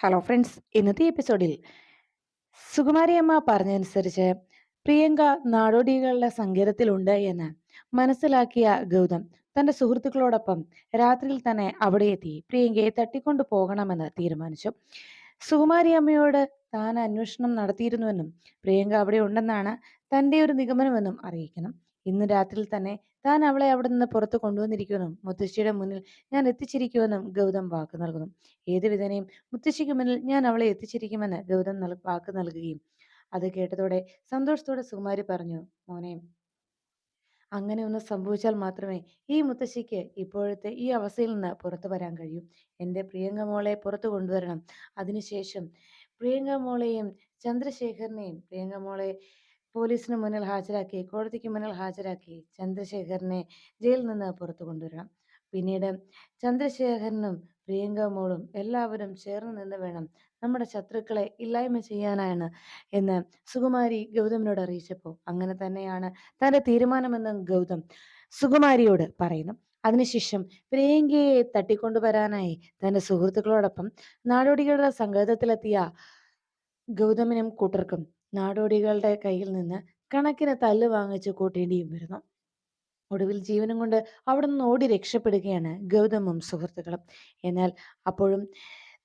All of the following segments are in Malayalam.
ഹലോ ഫ്രണ്ട്സ് ഇന്നത്തെ എപ്പിസോഡിൽ സുകുമാരിയമ്മ പറഞ്ഞതനുസരിച്ച് പ്രിയങ്ക നാടോടികളുടെ സങ്കേതത്തിലുണ്ട് എന്ന് മനസ്സിലാക്കിയ ഗൗതം തന്റെ സുഹൃത്തുക്കളോടൊപ്പം രാത്രിയിൽ തന്നെ അവിടെ എത്തി പ്രിയങ്കയെ തട്ടിക്കൊണ്ടു പോകണമെന്ന് തീരുമാനിച്ചു. സുകുമാരിയമ്മയോട് താൻ അന്വേഷണം നടത്തിയിരുന്നുവെന്നും പ്രിയങ്ക അവിടെ ഉണ്ടെന്നാണ് തന്റെ ഒരു നിഗമനമെന്നും അറിയിക്കണം. ഇന്ന് രാത്രിയിൽ തന്നെ താൻ അവളെ അവിടെ നിന്ന് പുറത്ത് കൊണ്ടുവന്നിരിക്കുമെന്നും മുത്തശ്ശിയുടെ മുന്നിൽ ഞാൻ എത്തിച്ചിരിക്കുമെന്നും ഗൗതം വാക്ക് നൽകുന്നു. ഏത് വിധനയും മുത്തശ്ശിക്ക് മുന്നിൽ ഞാൻ അവളെ എത്തിച്ചിരിക്കുമെന്ന് ഗൗതം നൽ വാക്ക് നൽകുകയും അത് കേട്ടതോടെ സന്തോഷത്തോടെ സുകുമാരി പറഞ്ഞു മോനെ അങ്ങനെ ഒന്ന് സംഭവിച്ചാൽ മാത്രമേ ഈ മുത്തശ്ശിക്ക് ഇപ്പോഴത്തെ ഈ അവസ്ഥയിൽ നിന്ന് പുറത്തു വരാൻ കഴിയൂ. എന്റെ പ്രിയങ്ക മോളെ പുറത്തു കൊണ്ടുവരണം. അതിനുശേഷം പ്രിയങ്ക മോളെയും ചന്ദ്രശേഖരനെയും പ്രിയങ്ക മോളെ പോലീസിന് മുന്നിൽ ഹാജരാക്കി കോടതിക്ക് മുന്നിൽ ഹാജരാക്കി ചന്ദ്രശേഖരനെ ജയിലിൽ നിന്ന് പുറത്തു കൊണ്ടുവരണം പിന്നീട് ചന്ദ്രശേഖരനും പ്രിയങ്ക മോളും എല്ലാവരും ചേർന്ന് നിന്ന് വേണം നമ്മുടെ ശത്രുക്കളെ ഇല്ലായ്മ ചെയ്യാനാണ് എന്ന് സുകുമാരി ഗൗതമിനോട് അറിയിച്ചപ്പോൾ അങ്ങനെ തന്നെയാണ് തന്റെ തീരുമാനമെന്ന് ഗൗതം സുകുമാരിയോട് പറയുന്നു. അതിനുശേഷം പ്രിയങ്കയെ തട്ടിക്കൊണ്ടുവരാനായി തന്റെ സുഹൃത്തുക്കളോടൊപ്പം നാടോടികളുടെ സങ്കേതത്തിലെത്തിയ ഗൗതമിനും കൂട്ടർക്കും നാടോടികളുടെ കയ്യിൽ നിന്ന് കണക്കിന് തല്ല് വാങ്ങിച്ച് കൂട്ടേണ്ടിയും വരുന്നു. ഒടുവിൽ ജീവനും കൊണ്ട് അവിടെ നിന്ന് ഓടി രക്ഷപ്പെടുകയാണ് ഗൗതമും സുഹൃത്തുക്കളും. എന്നാൽ അപ്പോഴും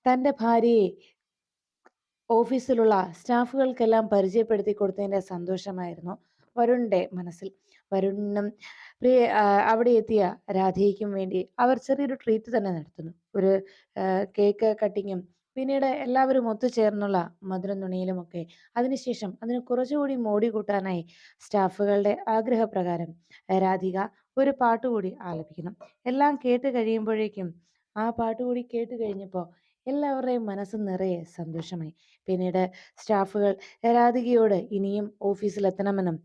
തന്റെ ഭാര്യയെ ഓഫീസിലുള്ള സ്റ്റാഫുകൾക്കെല്ലാം പരിചയപ്പെടുത്തി കൊടുത്തതിന്റെ സന്തോഷമായിരുന്നു വരുണിന്റെ മനസ്സിൽ. വരുണിനും പ്രിയ അവിടെ എത്തിയ രാധയ്ക്കും വേണ്ടി അവർ ചെറിയൊരു ട്രീറ്റ് തന്നെ നടത്തുന്നു. ഒരു കേക്ക് കട്ടിങ്ങും പിന്നീട് എല്ലാവരും ഒത്തുചേർന്നുള്ള മധുരം നുണിയിലുമൊക്കെ അതിനുശേഷം അതിന് കുറച്ചുകൂടി മോടി കൂട്ടാനായി സ്റ്റാഫുകളുടെ ആഗ്രഹപ്രകാരം രാധിക ഒരു പാട്ടുകൂടി ആലപിക്കണം എല്ലാം കേട്ട് കഴിയുമ്പോഴേക്കും ആ പാട്ടുകൂടി കേട്ട് കഴിഞ്ഞപ്പോൾ എല്ലാവരുടെയും മനസ്സ് നിറയെ സന്തോഷമായി. പിന്നീട് സ്റ്റാഫുകൾ രാധികയോട് ഇനിയും ഓഫീസിലെത്തണമെന്നും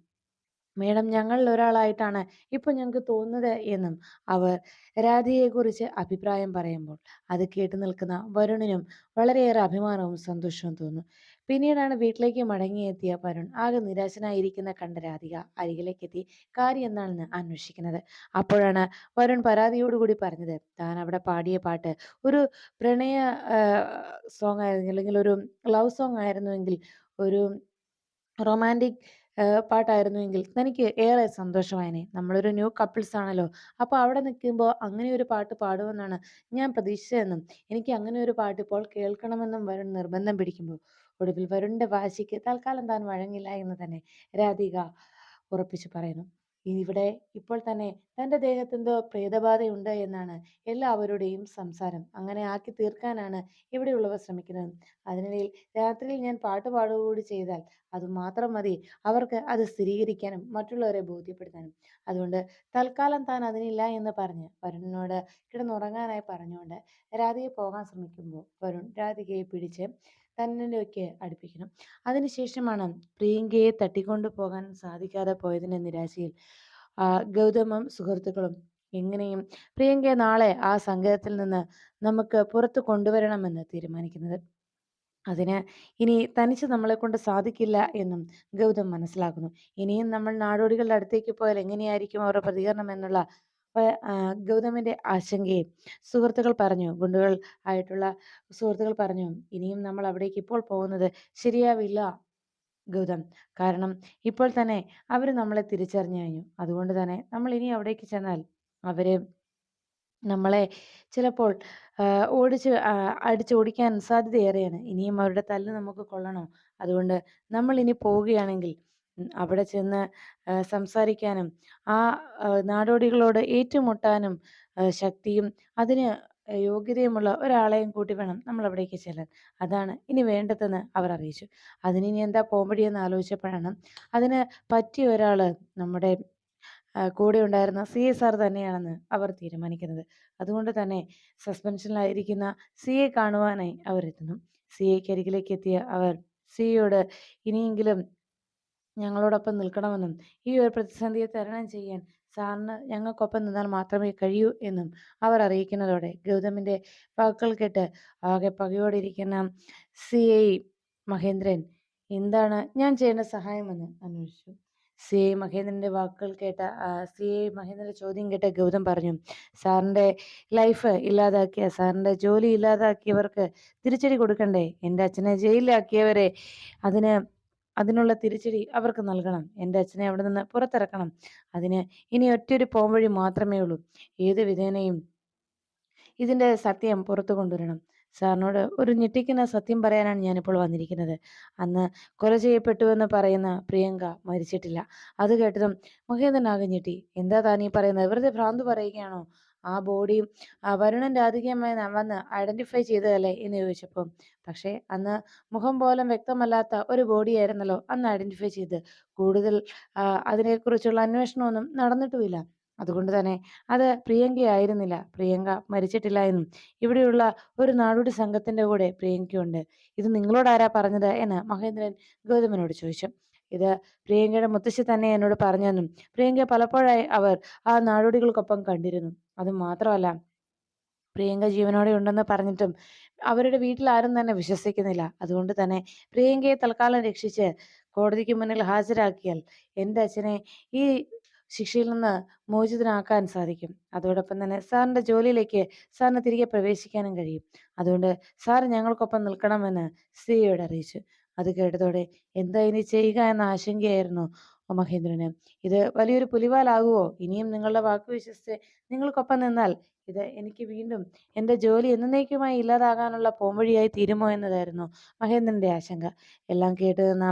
മേഡം ഞങ്ങളിൽ ഒരാളായിട്ടാണ് ഇപ്പൊ ഞങ്ങൾക്ക് തോന്നുന്നത് എന്നും അവർ രാധിയെക്കുറിച്ച് അഭിപ്രായം പറയുമ്പോൾ അത് കേട്ടു നിൽക്കുന്ന വരുണിനും വളരെയേറെ അഭിമാനവും സന്തോഷവും തോന്നുന്നു പിന്നീടാണ് വീട്ടിലേക്ക് മടങ്ങിയെത്തിയ വരുൺ ആകെ നിരാശനായിരിക്കുന്ന കണ്ട രാധിക അരികിലേക്ക് എത്തി കാര്യം എന്താണെന്ന് അന്വേഷിക്കുന്നത്? അപ്പോഴാണ് വരുൺ പരാതിയോടുകൂടി പറഞ്ഞത്. താൻ അവിടെ പാടിയ പാട്ട് ഒരു പ്രണയ സോങ് ആയിരുന്നു അല്ലെങ്കിൽ ഒരു ലവ് സോങ് ആയിരുന്നുവെങ്കിൽ ഒരു റൊമാന്റിക് പാട്ടായിരുന്നുവെങ്കിൽ തനിക്ക് ഏറെ സന്തോഷമായനെ. നമ്മളൊരു ന്യൂ കപ്പിൾസ് ആണല്ലോ. അപ്പോൾ അവിടെ നിൽക്കുമ്പോൾ അങ്ങനെ ഒരു പാട്ട് പാടുമെന്നാണ് ഞാൻ പ്രതീക്ഷിച്ചതെന്നും എനിക്ക് അങ്ങനെ ഒരു പാട്ട് ഇപ്പോൾ കേൾക്കണമെന്നും വരുൺ നിർബന്ധം പിടിക്കുമ്പോൾ ഒടുവിൽ വരുണിന്റെ വാശിക്ക് തൽക്കാലം താൻ വഴങ്ങില്ല എന്ന് തന്നെ രാധിക ഉറപ്പിച്ചു പറയുന്നു. ഇവിടെ ഇപ്പോൾ തന്നെ തന്റെ ദേഹത്തെന്തോ പ്രേതബാധയുണ്ട് എന്നാണ് എല്ലാവരുടെയും സംസാരം. അങ്ങനെ ആക്കി തീർക്കാനാണ് ഇവിടെയുള്ളവർ ശ്രമിക്കുന്നത്. അതിനിടയിൽ രാത്രിയിൽ ഞാൻ പാട്ട് പാടുകൂടി ചെയ്താൽ അത് മാത്രം മതി. അവർക്ക് അത് സ്ഥിരീകരിക്കാനും മറ്റുള്ളവരെ ബോധ്യപ്പെടുത്താനും. അതുകൊണ്ട് തൽക്കാലം താൻ അതിനില്ല എന്ന് പറഞ്ഞ് വരുണിനോട് കിടന്നുറങ്ങാനായി പറഞ്ഞുകൊണ്ട് രാധികയെ പോകാൻ ശ്രമിക്കുമ്പോൾ വരുൺ രാധികയെ പിടിച്ച് തന്നിലേക്ക് അടുപ്പിക്കണം. അതിനുശേഷമാണ് പ്രിയങ്കയെ തട്ടിക്കൊണ്ടു പോകാൻ സാധിക്കാതെ പോയതിന്റെ നിരാശയിൽ ഗൗതമം സുഹൃത്തുക്കളും എങ്ങനെയും പ്രിയങ്കയെ നാളെ ആ സംഗീതത്തിൽ നിന്ന് നമുക്ക് പുറത്തു കൊണ്ടുവരണമെന്ന് തീരുമാനിക്കുന്നത്. അതിന് ഇനി തനിച്ച് നമ്മളെ കൊണ്ട് സാധിക്കില്ല എന്നും ഗൗതം മനസ്സിലാക്കുന്നു. ഇനിയും നമ്മൾ നാടോടികളുടെ അടുത്തേക്ക് പോയാൽ എങ്ങനെയായിരിക്കും അവരുടെ പ്രതികരണം എന്നുള്ള ഗൗതമിന്റെ ആശങ്കയെ സുഹൃത്തുക്കൾ പറഞ്ഞു. ഗുണ്ടുകൾ ആയിട്ടുള്ള സുഹൃത്തുക്കൾ പറഞ്ഞു ഇനിയും നമ്മൾ അവിടേക്ക് ഇപ്പോൾ പോകുന്നത് ശരിയാവില്ല ഗൗതം. കാരണം ഇപ്പോൾ തന്നെ അവർ നമ്മളെ തിരിച്ചറിഞ്ഞു കഴിഞ്ഞു. അതുകൊണ്ട് തന്നെ നമ്മൾ ഇനി അവിടേക്ക് ചെന്നാൽ അവർ നമ്മളെ ചിലപ്പോൾ ഓടിച്ച് അടിച്ചോടിക്കാൻ സാധ്യതയേറെയാണ്. ഇനിയും അവരുടെ തല്ല് നമുക്ക് കൊള്ളണോ? അതുകൊണ്ട് നമ്മൾ ഇനി പോവുകയാണെങ്കിൽ അവിടെ ചെന്ന് സംസാരിക്കാനും ആ നാടോടികളോട് ഏറ്റുമുട്ടാനും ശക്തിയും അതിന് യോഗ്യതയുമുള്ള ഒരാളെയും കൂട്ടി വേണം നമ്മൾ അവിടേക്ക് ചെല്ലാൻ. അതാണ് ഇനി വേണ്ടതെന്ന് അവർ അറിയിച്ചു. അതിന് ഇനി എന്താ പോംവഴിയെന്ന് ആലോചിച്ചപ്പോഴാണ് അതിന് പറ്റിയ ഒരാൾ നമ്മുടെ കൂടെ ഉണ്ടായിരുന്ന സി എസ് ആർ തന്നെയാണെന്ന് അവർ തീരുമാനിക്കുന്നത്. അതുകൊണ്ട് തന്നെ സസ്പെൻഷനിലായിരിക്കുന്ന സി എ കാണുവാനായി അവർ എത്തുന്നു സി എക്ക് അരികിലേക്ക് എത്തിയ അവർ സിയോട് ഇനിയെങ്കിലും ഞങ്ങളോടൊപ്പം നിൽക്കണമെന്നും ഈ ഒരു പ്രതിസന്ധിയെ തരണം ചെയ്യാൻ സാറിന് ഞങ്ങൾക്കൊപ്പം നിന്നാൽ മാത്രമേ കഴിയൂ എന്നും അവർ അറിയിക്കുന്നതോടെ ഗൗതമിന്റെ വാക്കുകൾ കേട്ട് ആകെ പകയോടിരിക്കുന്ന സി ഐ മഹേന്ദ്രൻ എന്താണ് ഞാൻ ചെയ്യേണ്ട സഹായമെന്ന്? അന്വേഷിച്ചു. സി ഐ മഹേന്ദ്രന്റെ വാക്കുകൾ കേട്ട സി ഐ മഹേന്ദ്രന്റെ ചോദ്യം കേട്ട ഗൗതം പറഞ്ഞു സാറിന്റെ ലൈഫ് ഇല്ലാതാക്കിയ സാറിന്റെ ജോലി ഇല്ലാതാക്കിയവർക്ക് തിരിച്ചടി കൊടുക്കണ്ടേ? എന്റെ അച്ഛനെ ജയിലിലാക്കിയവരെ അതിന് അതിനുള്ള തിരിച്ചടി അവർക്ക് നൽകണം. എന്റെ അച്ഛനെ അവിടെ നിന്ന് പുറത്തിറക്കണം. അതിന് ഇനി ഒറ്റൊരു പോംവഴി മാത്രമേ ഉള്ളൂ. ഏത് വിധേനയും ഇതിന്റെ സത്യം പുറത്തു കൊണ്ടുവരണം. സാറിനോട് ഒരു ഞെട്ടിക്കുന്ന സത്യം പറയാനാണ് ഞാനിപ്പോൾ വന്നിരിക്കുന്നത്. അന്ന് കൊല ചെയ്യപ്പെട്ടുവെന്ന് പറയുന്ന പ്രിയങ്ക മരിച്ചിട്ടില്ല. അത് കേട്ടതും മഹേന്ദ്രനാകെ ഞെട്ടി. എന്താ താനീ പറയുന്നത്? വെറുതെ ഭ്രാന്ത് പറയുകയാണോ? ആ ബോഡി വരുണൻ രാധികയുമായി വന്ന് ഐഡന്റിഫൈ ചെയ്തതല്ലേ എന്ന് ചോദിച്ചപ്പോൾ പക്ഷേ അന്ന് മുഖം പോലും വ്യക്തമല്ലാത്ത ഒരു ബോഡിയായിരുന്നല്ലോ അന്ന് ഐഡന്റിഫൈ ചെയ്ത്. കൂടുതൽ അതിനെക്കുറിച്ചുള്ള അന്വേഷണമൊന്നും നടന്നിട്ടുമില്ല. അതുകൊണ്ട് തന്നെ അത് പ്രിയങ്കയായിരുന്നില്ല പ്രിയങ്ക മരിച്ചിട്ടില്ല എന്നും ഇവിടെയുള്ള ഒരു നാടോടി സംഘത്തിന്റെ കൂടെ പ്രിയങ്കയുണ്ട്. ഇത് നിങ്ങളോട് ആരാ പറഞ്ഞത് എന്ന് മഹേന്ദ്രൻ ഗൗതമനോട് ചോദിച്ചു. ഇത് പ്രിയങ്കയുടെ മുത്തശ്ശി തന്നെ എന്നോട് പറഞ്ഞെന്നും പ്രിയങ്ക പലപ്പോഴായി അവർ ആ നാടോടികൾക്കൊപ്പം കണ്ടിരുന്നു. അത് മാത്രമല്ല പ്രിയങ്ക ജീവനോടെ ഉണ്ടെന്ന് പറഞ്ഞിട്ടും അവരുടെ വീട്ടിൽ ആരും തന്നെ വിശ്വസിക്കുന്നില്ല. അതുകൊണ്ട് തന്നെ പ്രിയങ്കയെ തൽക്കാലം രക്ഷിച്ച് കോടതിക്ക് മുന്നിൽ ഹാജരാക്കിയാൽ എന്റെ അച്ഛനെ ഈ ശിക്ഷയിൽ നിന്ന് മോചിതനാക്കാൻ സാധിക്കും. അതോടൊപ്പം തന്നെ സാറിന്റെ ജോലിയിലേക്ക് സാറിന് തിരികെ പ്രവേശിക്കാനും കഴിയും. അതുകൊണ്ട് സാർ ഞങ്ങൾക്കൊപ്പം നിൽക്കണമെന്ന് സിയോട് അറിയിച്ചു. അത് കേട്ടതോടെ എന്താ ഇനി ചെയ്യുക എന്ന ആശങ്കയായിരുന്നു മഹേന്ദ്രന്. ഇത് വലിയൊരു പുലിവാലാകുമോ ഇനിയും നിങ്ങളുടെ വാക്ക് വിശ്വസിച്ച് നിങ്ങൾക്കൊപ്പം നിന്നാൽ ഇത് എനിക്ക് വീണ്ടും എന്റെ ജോലി എന്നേക്കുമായി ഇല്ലാതാകാനുള്ള പോംവഴിയായി തീരുമോ എന്നതായിരുന്നു മഹേന്ദ്രന്റെ ആശങ്ക. എല്ലാം കേട്ടു നിന്ന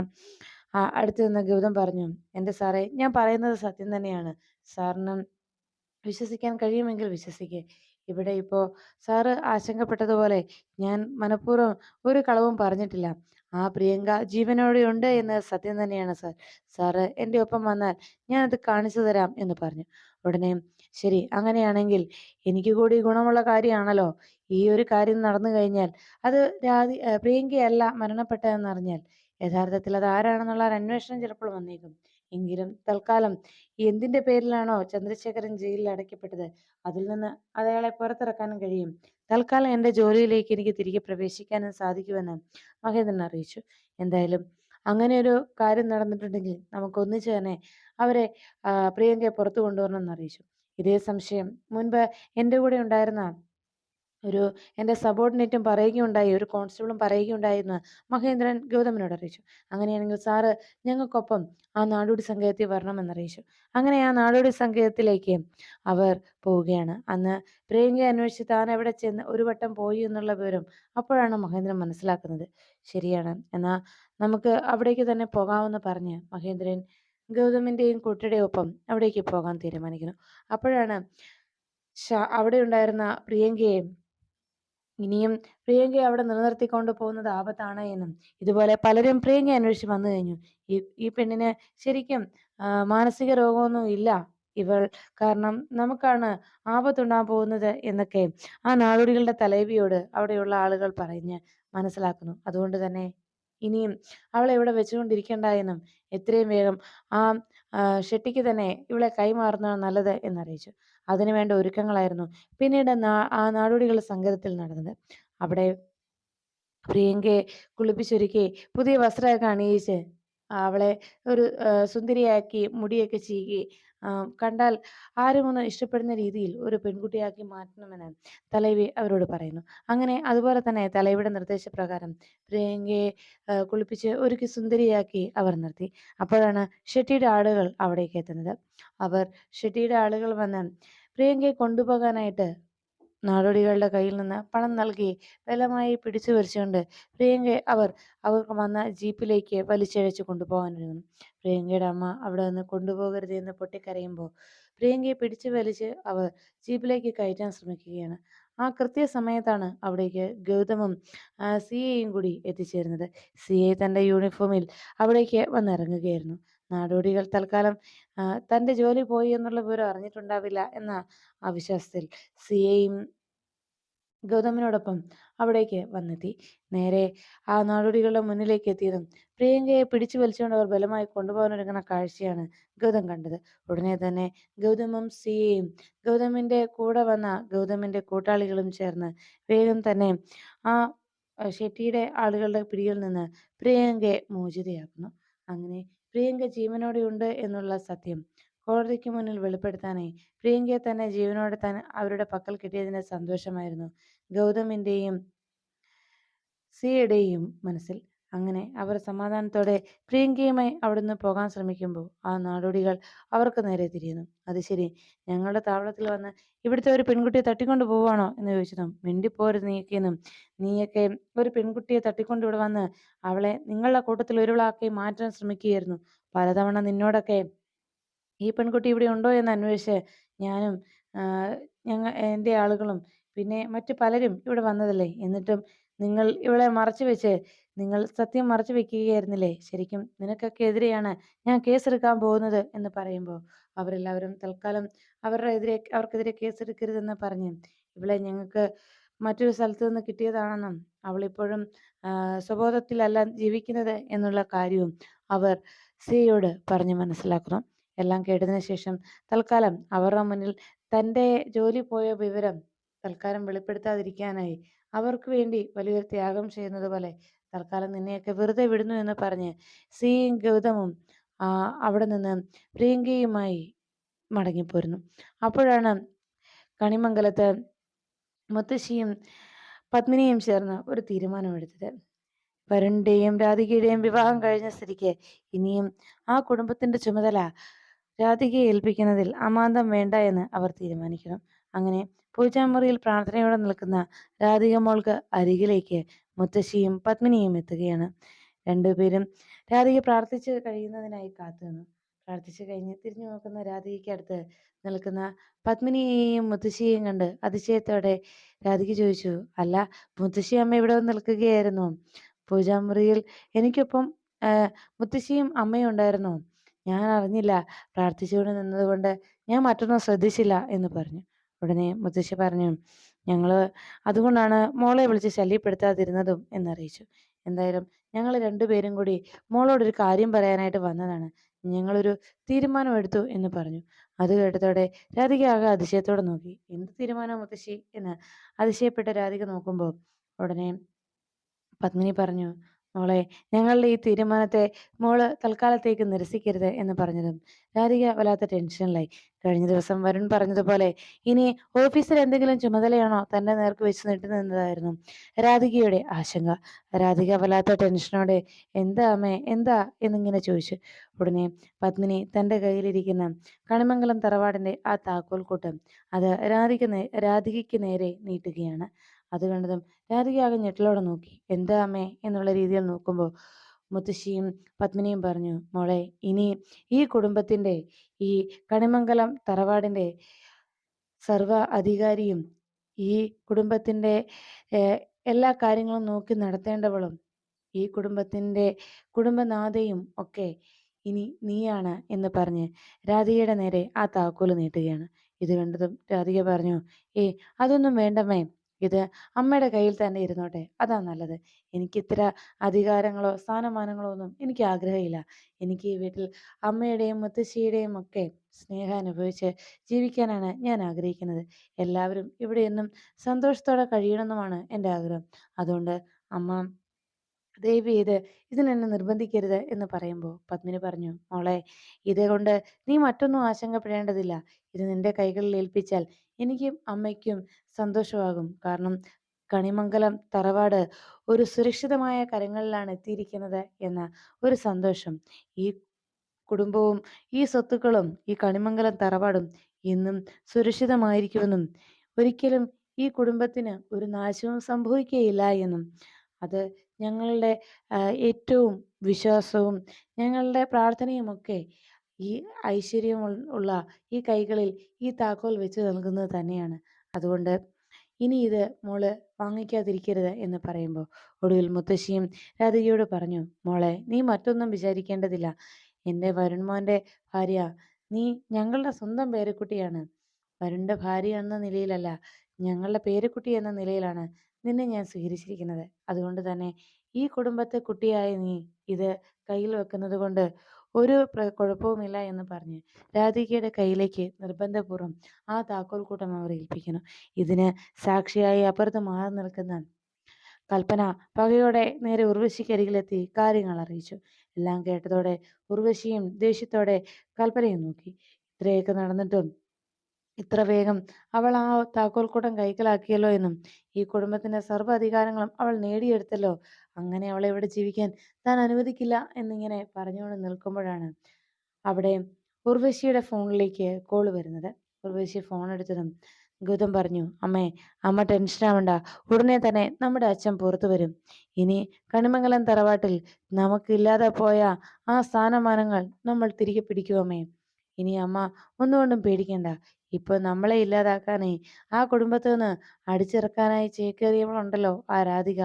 അടുത്ത് നിന്ന് ഗൗതം പറഞ്ഞു എന്റെ സാറേ ഞാൻ പറയുന്നത് സത്യം തന്നെയാണ്. സാറിന് വിശ്വസിക്കാൻ കഴിയുമെങ്കിൽ വിശ്വസിക്കേ. ഇവിടെ ഇപ്പോൾ സാറ് ആശങ്കപ്പെട്ടതുപോലെ ഞാൻ മനഃപൂർവം ഒരു കളവും പറഞ്ഞിട്ടില്ല. ആ പ്രിയങ്ക ജീവനോടെ ഉണ്ട് എന്ന് സത്യം തന്നെയാണ് സാർ. സാറ് എന്റെ ഒപ്പം വന്നാൽ ഞാൻ അത് കാണിച്ചു തരാം എന്ന് പറഞ്ഞു. ഉടനെ ശരി അങ്ങനെയാണെങ്കിൽ എനിക്ക് കൂടി ഗുണമുള്ള കാര്യമാണല്ലോ. ഈ ഒരു കാര്യം നടന്നു കഴിഞ്ഞാൽ അത് രാധി പ്രിയങ്കയല്ല മരണപ്പെട്ടതെന്ന് അറിഞ്ഞാൽ യഥാർത്ഥത്തിൽ അത് ആരാണെന്നുള്ള ഒരു അന്വേഷണം ചിലപ്പോൾ വന്നേക്കും. എങ്കിലും തൽക്കാലം എന്തിന്റെ പേരിലാണോ ചന്ദ്രശേഖരൻ ജയിലിൽ അടയ്ക്കപ്പെട്ടത്? അതിൽ നിന്ന് അയാളെ പുറത്തിറക്കാനും കഴിയും. തൽക്കാലം എന്റെ ജോലിയിലേക്ക് എനിക്ക് തിരികെ പ്രവേശിക്കാനും സാധിക്കുമെന്ന് മഹേന്ദ്രൻ അറിയിച്ചു. എന്തായാലും അങ്ങനെ ഒരു കാര്യം നടന്നിട്ടുണ്ടെങ്കിൽ നമുക്ക് ഒന്നിച്ചു തന്നെ അവരെ പ്രിയങ്കയെ പുറത്തു കൊണ്ടുവരണം എന്ന് അറിയിച്ചു. ഇതേ സംശയം മുൻപ് എന്റെ കൂടെ ഉണ്ടായിരുന്ന ഒരു എന്റെ സബോർഡിനേറ്റും പറയുകയുണ്ടായി ഒരു കോൺസ്റ്റബിളും പറയുകയുണ്ടായിരുന്നു മഹേന്ദ്രൻ ഗൗതമനോട് അറിയിച്ചു. അങ്ങനെയാണെങ്കിൽ സാറ് ഞങ്ങൾക്കൊപ്പം ആ നാടോടി സംഘത്തിൽ വരണമെന്നറിയിച്ചു അങ്ങനെ ആ നാടോടി സങ്കേതത്തിലേക്ക് അവർ പോവുകയാണ്. അന്ന് പ്രിയങ്കയെ അന്വേഷിച്ച് താൻ എവിടെ ചെന്ന് ഒരു വട്ടം പോയി എന്നുള്ള വിവരം അപ്പോഴാണ് മഹേന്ദ്രൻ മനസ്സിലാക്കുന്നത്. ശരിയാണ്. എന്നാൽ നമുക്ക് അവിടേക്ക് തന്നെ പോകാമെന്ന് പറഞ്ഞ് മഹേന്ദ്രൻ ഗൗതമിന്റെയും കുട്ടിയുടെ ഒപ്പം അവിടേക്ക് പോകാൻ തീരുമാനിക്കുന്നു. അപ്പോഴാണ് അവിടെ ഉണ്ടായിരുന്ന പ്രിയങ്കയെ ഇനിയും പ്രിയങ്കയെ അവിടെ നിലനിർത്തിക്കൊണ്ട് പോകുന്നത് ആപത്താണ് എന്നും. ഇതുപോലെ പലരും പ്രിയങ്കയെ അന്വേഷിച്ച് വന്നു കഴിഞ്ഞു. ഈ ഈ പെണ്ണിന് ശരിക്കും മാനസിക രോഗമൊന്നും ഇല്ല. ഇവൾ കാരണം നമുക്കാണ് ആപത്തുണ്ടാകാൻ പോകുന്നത് എന്നൊക്കെ ആ നാടോടികളുടെ തലവിയോട് അവിടെയുള്ള ആളുകൾ പറഞ്ഞ് മനസ്സിലാക്കുന്നു. അതുകൊണ്ട് തന്നെ ഇനിയും അവളെ ഇവിടെ വെച്ചുകൊണ്ടിരിക്കേണ്ട എന്നും എത്രയും വേഗം ആ ഷെട്ടിക്ക് തന്നെ ഇവളെ കൈമാറുന്നതാണ് നല്ലത് എന്നറിയിച്ചു. അതിനുവേണ്ട ഒരുക്കങ്ങളായിരുന്നു. പിന്നീട് ആ നാടോടികളുടെ സംഗീതത്തിൽ നടന്നത്. അവിടെ പ്രിയങ്കയെ കുളിപ്പിച്ചൊരുക്കി പുതിയ വസ്ത്രമൊക്കെ അണിയിച്ച് അവളെ ഒരു സുന്ദരിയാക്കി മുടിയൊക്കെ ചീകി കണ്ടാൽ ആരുമൊന്ന് ഇഷ്ടപ്പെടുന്ന രീതിയിൽ ഒരു പെൺകുട്ടിയാക്കി മാറ്റണമെന്ന് തലൈവി അവരോട് പറയുന്നു. അങ്ങനെ അതുപോലെ തന്നെ തലൈവിയുടെ നിർദ്ദേശപ്രകാരം പ്രിയങ്കയെ കുളിപ്പിച്ച് ഒരുക്കി സുന്ദരിയാക്കി അവർ നിർത്തി. അപ്പോഴാണ് ഷെട്ടിയുടെ ആളുകൾ അവിടേക്ക് എത്തുന്നത്. അവർ ഷെട്ടിയുടെ ആളുകൾ വന്ന് പ്രിയങ്കയെ കൊണ്ടുപോകാനായിട്ട് നാടോടികളുടെ കയ്യിൽ നിന്ന് പണം നൽകി ബലമായി പിടിച്ചു വരിച്ചുകൊണ്ട് പ്രിയങ്കയെ അവർ അവർക്ക് വന്ന ജീപ്പിലേക്ക് വലിച്ചഴച്ച് കൊണ്ടുപോകാനിരുന്നു പ്രിയങ്കയുടെ അമ്മ അവിടെ നിന്ന് കൊണ്ടുപോകരുത് എന്ന് പൊട്ടിക്കരയുമ്പോൾ പ്രിയങ്കയെ പിടിച്ചു വലിച്ച് അവർ ജീപ്പിലേക്ക് കയറ്റാൻ ശ്രമിക്കുകയാണ്. ആ കൃത്യസമയത്താണ് അവിടേക്ക് ഗൗതമും സി എയും കൂടി എത്തിച്ചേരുന്നത്. സി എ തന്റെ യൂണിഫോമിൽ അവിടേക്ക് വന്നിറങ്ങുകയായിരുന്നു. നാടോടികൾ തൽക്കാലം തന്റെ ജോലി പോയി എന്നുള്ള വിവരം അറിഞ്ഞിട്ടുണ്ടാവില്ല എന്ന അവിശ്വാസത്തിൽ വിശ്വാസത്തിൽ സി എയും ഗൗതമിനോടൊപ്പം അവിടേക്ക് വന്നെത്തി. നേരെ ആ നാടോടികളുടെ മുന്നിലേക്ക് എത്തിയതും പ്രിയങ്കയെ പിടിച്ചു വലിച്ചുകൊണ്ട് അവർ ബലമായി കൊണ്ടുപോകാനൊരുങ്ങുന്ന കാഴ്ചയാണ് ഗൗതം കണ്ടത്. ഉടനെ തന്നെ ഗൗതമും സിയയും ഗൗതമിന്റെ കൂടെ വന്ന ഗൗതമിന്റെ കൂട്ടാളികളും ചേർന്ന് വേഗം തന്നെ ആ ഷെട്ടിയുടെ ആളുകളുടെ പിടിയിൽ നിന്ന് പ്രിയങ്കയെ മോചിതയാക്കുന്നു. അങ്ങനെ പ്രിയങ്ക ജീവനോടെയുണ്ട് എന്നുള്ള സത്യം. കോടതിക്ക് മുന്നിൽ വെളിപ്പെടുത്താനായി പ്രിയങ്കയെ തന്നെ ജീവനോടെ തന്നെ അവരുടെ പക്കൽ കിട്ടിയതിന്റെ സന്തോഷമായിരുന്നു. ഗൗതമിന്റെയും സിയുടെയും മനസ്സിൽ അങ്ങനെ അവർ സമാധാനത്തോടെ പ്രിയങ്കയുമായി അവിടുന്ന് പോകാൻ ശ്രമിക്കുമ്പോൾ ആ നാടോടികൾ അവർക്ക് നേരെ തിരിയുന്നു. അത് ശരി ഞങ്ങളുടെ താവളത്തിൽ വന്ന് ഇവിടുത്തെ ഒരു പെൺകുട്ടിയെ തട്ടിക്കൊണ്ട് പോവാണോ എന്ന് ചോദിച്ചതും മിണ്ടിപ്പോരുത് നീക്കിയെന്നും. നീയൊക്കെ ഒരു പെൺകുട്ടിയെ തട്ടിക്കൊണ്ട് ഇവിടെ വന്ന് അവളെ നിങ്ങളുടെ കൂട്ടത്തിൽ ഒരുവളാക്കി മാറ്റാൻ ശ്രമിക്കുകയായിരുന്നു. പലതവണ നിന്നോടൊക്കെ ഈ പെൺകുട്ടി ഇവിടെ ഉണ്ടോ എന്ന് അന്വേഷിച്ച് ഞാനും ഞങ്ങൾ എന്റെ ആളുകളും പിന്നെ മറ്റു പലരും ഇവിടെ വന്നതല്ലേ? എന്നിട്ടും നിങ്ങൾ ഇവളെ മറച്ചു വെച്ച് നിങ്ങൾ സത്യം മറച്ചു വെക്കുകയായിരുന്നില്ലേ? ശരിക്കും നിനക്കൊക്കെ എതിരെയാണ് ഞാൻ കേസെടുക്കാൻ പോകുന്നത് എന്ന് പറയുമ്പോൾ അവരെല്ലാവരും തൽക്കാലം അവരുടെ എതിരെ അവർക്കെതിരെ കേസെടുക്കരുതെന്ന് പറഞ്ഞ് ഇവളെ ഞങ്ങൾക്ക് മറ്റൊരു സ്ഥലത്ത് നിന്ന് കിട്ടിയതാണെന്നും അവളിപ്പോഴും സ്വബോധത്തിലല്ല ജീവിക്കുന്നത് എന്നുള്ള കാര്യവും അവർ സിയോട് പറഞ്ഞു മനസ്സിലാക്കുന്നു. എല്ലാം കേട്ടതിന് ശേഷം തൽക്കാലം അവരുടെ മുന്നിൽ തന്റെ ജോലി പോയ വിവരം തൽക്കാലം വെളിപ്പെടുത്താതിരിക്കാനായി അവർക്ക് വേണ്ടി വലിയൊരു ത്യാഗം ചെയ്യുന്നത് പോലെ തൽക്കാലം നിന്നെയൊക്കെ വെറുതെ വിടുന്നു എന്ന് പറഞ്ഞ് സിയും ഗൗതമും ആ അവിടെ നിന്ന് പ്രിയങ്കയുമായി മടങ്ങിപ്പോരുന്നു. അപ്പോഴാണ് കണിമംഗലത്ത് മുത്തശ്ശിയും പത്മിനിയും ചേർന്ന് ഒരു തീരുമാനമെടുത്തത്. വരുണിന്റെയും രാധികയുടെയും വിവാഹം കഴിഞ്ഞ സ്ഥിതിക്ക് ഇനിയും ആ കുടുംബത്തിന്റെ ചുമതല രാധികയെ ഏൽപ്പിക്കുന്നതിൽ അമാന്തം വേണ്ട എന്ന് അവർ തീരുമാനിക്കണം. അങ്ങനെ പൂജാമുറിയിൽ പ്രാർത്ഥനയോടെ നിൽക്കുന്ന രാധിക മോൾക്ക് അരികിലേക്ക് മുത്തശ്ശിയും പത്മിനിയും എത്തുകയാണ്. രണ്ടുപേരും രാധിക പ്രാർത്ഥിച്ചു കഴിയുന്നതിനായി കാത്തുനിന്നു പ്രാർത്ഥിച്ചു കഴിഞ്ഞ് തിരിഞ്ഞു നോക്കുന്ന രാധികയ്ക്ക് അടുത്ത് നിൽക്കുന്ന പത്മിനിയെയും മുത്തശ്ശിയെയും കണ്ട് അതിശയത്തോടെ രാധിക ചോദിച്ചു അല്ല മുത്തശ്ശി അമ്മ ഇവിടെ നിൽക്കുകയായിരുന്നു. പൂജാമുറിയിൽ എനിക്കൊപ്പം മുത്തശ്ശിയും അമ്മയും ഉണ്ടായിരുന്നു. ഞാൻ അറിഞ്ഞില്ല പ്രാർത്ഥിച്ചുകൊണ്ട് നിന്നതുകൊണ്ട് ഞാൻ മറ്റൊന്നും ശ്രദ്ധിച്ചില്ല എന്ന് പറഞ്ഞു. ഉടനെ മുത്തശ്ശി പറഞ്ഞു ഞങ്ങൾ അതുകൊണ്ടാണ് മോളെ വിളിച്ച് ശല്യപ്പെടുത്താതിരുന്നതും എന്നറിയിച്ചു. എന്തായാലും ഞങ്ങൾ രണ്ടുപേരും കൂടി മോളോടൊരു കാര്യം പറയാനായിട്ട് വന്നതാണ്. ഞങ്ങളൊരു തീരുമാനം എടുത്തു എന്ന് പറഞ്ഞു. അത് കേട്ടതോടെ രാധിക ആകെ അതിശയത്തോടെ നോക്കി. എന്ത് തീരുമാനം മുത്തശ്ശി? എന്ന് അതിശയപ്പെട്ട രാധിക നോക്കുമ്പോൾ ഉടനെ പത്മിനി പറഞ്ഞു മോളെ ഞങ്ങളുടെ ഈ തീരുമാനത്തെ മോൾ തൽക്കാലത്തേക്ക് നിരസിക്കരുത് എന്ന് പറഞ്ഞതും രാധിക വല്ലാത്ത ടെൻഷനിലായി. കഴിഞ്ഞ ദിവസം വരുൺ പറഞ്ഞതുപോലെ ഇനി ഓഫീസിൽ എന്തെങ്കിലും ചുമതലയാണോ തന്റെ നേർക്ക് വെച്ച് നീട്ടുന്നതായിരുന്നു രാധികയുടെ ആശങ്ക. രാധിക വല്ലാത്ത ടെൻഷനോടെ എന്താ അമ്മേ എന്താ? എന്നിങ്ങനെ ചോദിച്ചു. ഉടനെ പത്മിനി തന്റെ കയ്യിലിരിക്കുന്ന കണിമംഗലം തറവാടിന്റെ ആ താക്കോൽ കൂട്ടം അത് രാധിക രാധികയ്ക്ക് നേരെ നീട്ടുകയാണ്. അത് കണ്ടതും രാധികയാകെ ഞെട്ടലോടെ നോക്കി. എന്താ അമ്മേ? എന്നുള്ള രീതിയിൽ നോക്കുമ്പോൾ മുത്തശ്ശിയും പത്മിനിയും പറഞ്ഞു മോളെ ഇനി ഈ കുടുംബത്തിന്റെ ഈ കണിമംഗലം തറവാടിന്റെ സർവ അധികാരിയും ഈ കുടുംബത്തിന്റെ എല്ലാ കാര്യങ്ങളും നോക്കി നടത്തേണ്ടവളും ഈ കുടുംബത്തിന്റെ കുടുംബനാഥയും ഒക്കെ ഇനി നീയാണ് എന്ന് പറഞ്ഞ് രാധികയുടെ നേരെ ആ താക്കോൽ നീട്ടുകയാണ്. ഇത് കണ്ടതും രാധിക പറഞ്ഞു ഏ അതൊന്നും വേണ്ടമ്മേ. ഇത് അമ്മയുടെ കയ്യിൽ തന്നെ ഇരുന്നോട്ടെ. അതാ നല്ലത്. എനിക്ക് ഇത്ര അധികാരങ്ങളോ സ്ഥാനമാനങ്ങളോ ഒന്നും എനിക്ക് ആഗ്രഹമില്ല. എനിക്ക് ഈ വീട്ടിൽ അമ്മയുടെയും മുത്തശ്ശിയുടെയും ഒക്കെ സ്നേഹം അനുഭവിച്ച് ജീവിക്കാനാണ് ഞാൻ ആഗ്രഹിക്കുന്നത്. എല്ലാവരും ഇവിടെ എന്നും സന്തോഷത്തോടെ കഴിയണമെന്നുമാണ് എന്റെ ആഗ്രഹം. അതുകൊണ്ട് അമ്മ ദേവി ഇത് ഇതിനെന്നെ നിർബന്ധിക്കരുത് എന്ന് പറയുമ്പോൾ പത്മിനി പറഞ്ഞു മോളെ ഇതുകൊണ്ട് നീ മറ്റൊന്നും ആശങ്കപ്പെടേണ്ടതില്ല. ഇത് നിന്റെ കൈകളിൽ ഏൽപ്പിച്ചാൽ എനിക്കും അമ്മയ്ക്കും സന്തോഷമാകും. കാരണം കണിമംഗലം തറവാട് ഒരു സുരക്ഷിതമായ കരങ്ങളിലാണ് എത്തിയിരിക്കുന്നത് എന്ന ഒരു സന്തോഷം. ഈ കുടുംബവും ഈ സ്വത്തുക്കളും ഈ കണിമംഗലം തറവാടും ഇന്നും സുരക്ഷിതമായിരിക്കുമെന്നും ഒരിക്കലും ഈ കുടുംബത്തിന് ഒരു നാശവും സംഭവിക്കുകയില്ല എന്നും. അത് ഞങ്ങളുടെ ഏറ്റവും വിശ്വാസവും ഞങ്ങളുടെ പ്രാർത്ഥനയുമൊക്കെ ഈ ഐശ്വര്യം ഉള്ള ഈ കൈകളിൽ ഈ താക്കോൽ വെച്ച് നൽകുന്നത് തന്നെയാണ്. അതുകൊണ്ട് ഇനി ഇത് മോൾ വാങ്ങിക്കാതിരിക്കരുത് എന്ന് പറയുമ്പോൾ ഒടുവിൽ മുത്തശ്ശിയും രാധികയോട് പറഞ്ഞു മോളെ നീ മറ്റൊന്നും വിചാരിക്കേണ്ടതില്ല. എന്റെ വരുൺമോന്റെ ഭാര്യ നീ ഞങ്ങളുടെ സ്വന്തം പേരക്കുട്ടിയാണ്. വരുണിന്റെ ഭാര്യ എന്ന നിലയിലല്ല ഞങ്ങളുടെ പേരക്കുട്ടി എന്ന നിലയിലാണ് നിന്നെ ഞാൻ സ്വീകരിച്ചിരിക്കുന്നത്. അതുകൊണ്ട് തന്നെ ഈ കുടുംബത്തെ കുട്ടിയായ നീ ഇത് കയ്യിൽ വെക്കുന്നത് കൊണ്ട് ഒരു കുഴപ്പവുമില്ല എന്ന് പറഞ്ഞ് രാധികയുടെ കയ്യിലേക്ക് നിർബന്ധപൂർവം ആ താക്കോൽ കൂട്ടം അവർ ഏൽപ്പിക്കുന്നു. ഇതിന് സാക്ഷിയായി അപ്പുറത്ത് മാറി നിൽക്കുന്ന കൽപ്പന പകയോടെ നേരെ ഉർവശിക്കരികിലെത്തി കാര്യങ്ങൾ അറിയിച്ചു. എല്ലാം കേട്ടതോടെ ഉർവശിയും ദേഷ്യത്തോടെ കൽപ്പനയെ നോക്കി. ഇത്രയൊക്കെ നടന്നിട്ടും ഇത്ര വേഗം അവൾ ആ താക്കോൽക്കൂടം കൈക്കലാക്കിയല്ലോ എന്നും ഈ കുടുംബത്തിന്റെ സർവ അധികാരങ്ങളും അവൾ നേടിയെടുത്തല്ലോ. അങ്ങനെ അവളെ ഇവിടെ ജീവിക്കാൻ താൻ അനുവദിക്കില്ല എന്നിങ്ങനെ പറഞ്ഞുകൊണ്ട് നിൽക്കുമ്പോഴാണ് അവിടെ ഉർവശിയുടെ ഫോണിലേക്ക് കോൾ വരുന്നത്. ഉർവശി ഫോൺ എടുത്തതും ഗൗതം പറഞ്ഞു അമ്മേ അമ്മ ടെൻഷൻ ആവണ്ട. ഉടനെ തന്നെ നമ്മുടെ അച്ഛൻ പുറത്തു വരും. ഇനി കണിമംഗലം തറവാട്ടിൽ നമുക്കില്ലാതെ പോയ ആ സ്ഥാനമാനങ്ങൾ നമ്മൾ തിരികെ പിടിക്കുമമ്മേ ഇനി അമ്മ ഒന്നുകൊണ്ടും പേടിക്കണ്ട. ഇപ്പൊ നമ്മളെ ഇല്ലാതാക്കാനേ ആ കുടുംബത്തിൽ നിന്ന് അടിച്ചിറക്കാനായി ചേക്കേറിയവളുണ്ടല്ലോ ആ രാധിക.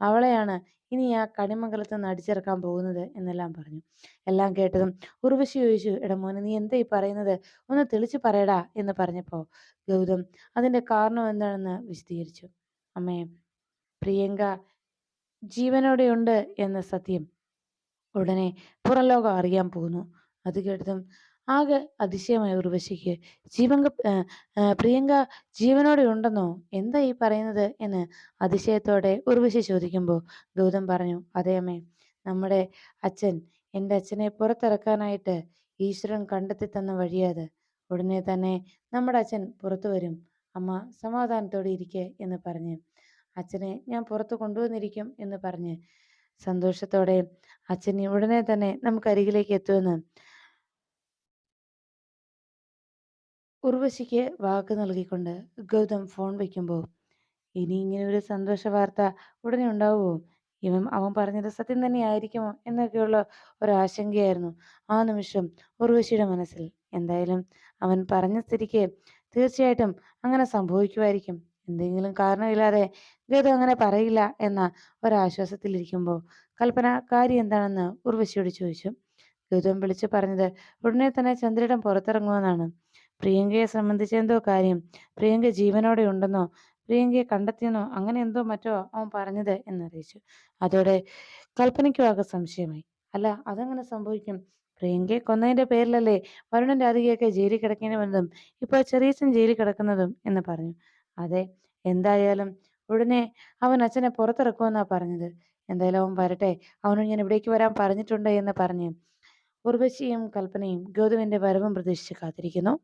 അവളെയാണ് ഇനി ആ കണിമംഗലത്ത് നിന്ന് അടിച്ചിറക്കാൻ പോകുന്നത് എന്നെല്ലാം പറഞ്ഞു. എല്ലാം കേട്ടതും ഉർവശി ചോദിച്ചു എടാ മോനെ നീ എന്താ ഈ പറയുന്നത്? ഒന്ന് തെളിച്ചു പറയടാ എന്ന് പറഞ്ഞപ്പോ ഗൗതം അതിന്റെ കാരണം എന്താണെന്ന് വിശദീകരിച്ചു. അമ്മേ പ്രിയങ്ക ജീവനോടെയുണ്ട് എന്ന സത്യം ഉടനെ പുറം ലോകം അറിയാൻ പോകുന്നു. അത് കേട്ടതും ആകെ അതിശയമായി ഉർവശിക്ക്. ജീവങ്ക പ്രിയങ്ക ജീവനോടെ ഉണ്ടെന്നോ? എന്താ ഈ പറയുന്നത് എന്ന് അതിശയത്തോടെ ഉർവശി ചോദിക്കുമ്പോൾ ഗൗതം പറഞ്ഞു അതേ അമ്മേ നമ്മുടെ അച്ഛൻ എന്റെ അച്ഛനെ പുറത്തിറക്കാനായിട്ട് ഈശ്വരൻ കണ്ടെത്തി തന്ന വഴിയത്. ഉടനെ തന്നെ നമ്മുടെ അച്ഛൻ പുറത്തു വരും. അമ്മ സമാധാനത്തോടെ ഇരിക്കെ എന്ന് പറഞ്ഞ്. അച്ഛനെ ഞാൻ പുറത്തു കൊണ്ടുവന്നിരിക്കും എന്ന് പറഞ്ഞ്. സന്തോഷത്തോടെ അച്ഛൻ ഉടനെ തന്നെ നമുക്ക് അരികിലേക്ക് എത്തുമെന്ന് ഉർവശിക്ക് വാക്ക് നൽകിക്കൊണ്ട് ഗൗതം ഫോൺ വയ്ക്കുമ്പോൾ ഇനി ഇങ്ങനെ ഒരു സന്തോഷ വാർത്ത ഉടനെ ഉണ്ടാവുമോ ഇവൻ അവൻ പറഞ്ഞത് സത്യം തന്നെയായിരിക്കുമോ എന്നൊക്കെയുള്ള ഒരാശങ്കയായിരുന്നു ആ നിമിഷം ഉർവശിയുടെ മനസ്സിൽ. എന്തായാലും അവൻ പറഞ്ഞ സ്ഥിതിക്ക് തീർച്ചയായിട്ടും അങ്ങനെ സംഭവിക്കുമായിരിക്കും. എന്തെങ്കിലും കാരണമില്ലാതെ ഗത അങ്ങനെ പറയില്ല എന്ന ഒരാശ്വാസത്തിലിരിക്കുമ്പോൾ കൽപ്പന കാര്യം എന്താണെന്ന് ഉർവശിയോട് ചോദിച്ചു. ഗൗതം വിളിച്ചു പറഞ്ഞത് ഉടനെ തന്നെ ചന്ദ്രയുടെ പുറത്തിറങ്ങുമെന്നാണ്. പ്രിയങ്കയെ സംബന്ധിച്ച് എന്തോ കാര്യം? പ്രിയങ്ക ജീവനോടെ ഉണ്ടെന്നോ? പ്രിയങ്കയെ കണ്ടെത്തിയെന്നോ? അങ്ങനെ എന്തോ മറ്റോ അവൻ പറഞ്ഞത് എന്നറിയിച്ചു. അതോടെ കൽപ്പനയ്ക്കും ആകെ സംശയമായി. അല്ല അതങ്ങനെ സംഭവിക്കും. പ്രിയങ്കയെ കൊന്നതിന്റെ പേരിലല്ലേ വരുണന്റെ അരികെയൊക്കെ ജയിലിൽ കിടക്കേണ്ടി വന്നതും ഇപ്പോൾ ചെറിയച്ഛൻ ജയിലിൽ കിടക്കുന്നതും എന്ന് പറഞ്ഞു. അതെ എന്തായാലും ഉടനെ അവൻ അച്ഛനെ പുറത്തിറക്കുമെന്നാ പറഞ്ഞത്. എന്തായാലും അവൻ വരട്ടെ അവനോട് ഞാൻ ഇവിടേക്ക് വരാൻ പറഞ്ഞിട്ടുണ്ട് എന്ന് പറഞ്ഞു ഉർവശിയും കൽപ്പനയും ഗൗതമിന്റെ വരവും പ്രതീക്ഷിച്ച് കാത്തിരിക്കുന്നു.